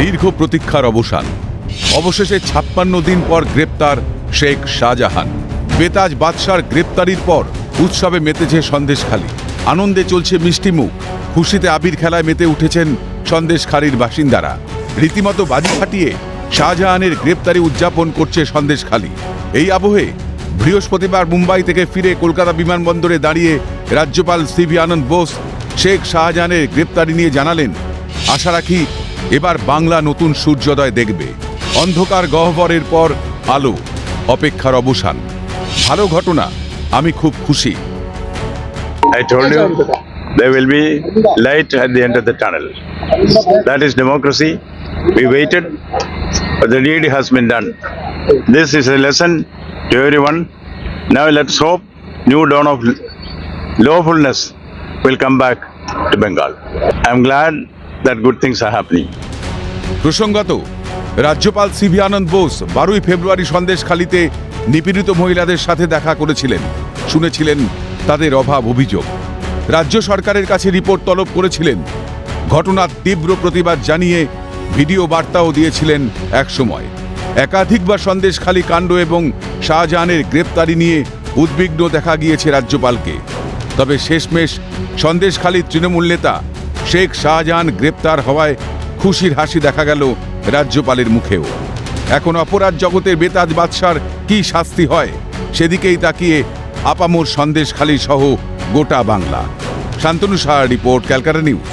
দীর্ঘ প্রতীক্ষার অবসান। অবশেষে ছাপ্পান্ন দিন পর গ্রেপ্তার শেখ শাহজাহান। বেতাজ বাদশার গ্রেপ্তারির পর উৎসবে মেতেছে সন্দেশখালী। আনন্দে চলছে মিষ্টিমুখ খুশিতে আবির খেলায় মেতে উঠেছেন সন্দেশখালীর বাসিন্দারা। রীতিমতো বাজি ফাটিয়ে শাহজাহানের গ্রেপ্তারি উদযাপন করছে সন্দেশখালী। এই আবহে বৃহস্পতিবার মুম্বাই থেকে ফিরে কলকাতা বিমানবন্দরে দাঁড়িয়ে রাজ্যপাল সিভি আনন্দ বোস শেখ শাহজাহানের গ্রেপ্তারি নিয়ে জানালেন। আশা রাখি এবার বাংলা নতুন সূর্যোদয় দেখবে অন্ধকার গহ্বরের পর আলো অপেক্ষার অবসান ভালো ঘটনা আমি খুব খুশি there will be light at the end of the tunnel. That is democracy. We waited, but the deed has been done. This is a lesson to everyone. Now let's hope new dawn of lawfulness will come back to Bengal. I'm glad that good things are happening. প্রসঙ্গত, রাজ্যপাল CV আনন্দ বোস বারোই ফেব্রুয়ারি সন্দেশখালিতে নিপীড়িত মহিলাদের সাথে দেখা করেছিলেন। শুনেছিলেন তাদের অভাব অভিযোগ। রাজ্য সরকারের কাছে রিপোর্ট তলব করেছিলেন। ঘটনার তীব্র প্রতিবাদ জানিয়ে ভিডিও বার্তাও দিয়েছিলেন একসময়। একাধিকবার সন্দেশখালী কাণ্ড এবং শাহজাহানের গ্রেপ্তারি নিয়ে উদ্বিগ্ন দেখা গিয়েছে রাজ্যপালকে। তবে শেষমেশ সন্দেশখালীর তৃণমূল নেতা শেখ শাহজাহান গ্রেপ্তার হওয়ায় খুশির হাসি দেখা গেল রাজ্যপালের মুখেও। এখন অপরাধ জগতের বেতাজ বাদশার কি শাস্তি হয়, সেদিকেই তাকিয়ে আপামোর সন্দেশ খালি সহ গোটা Bangla. Shantanu Saha report Calcutta news.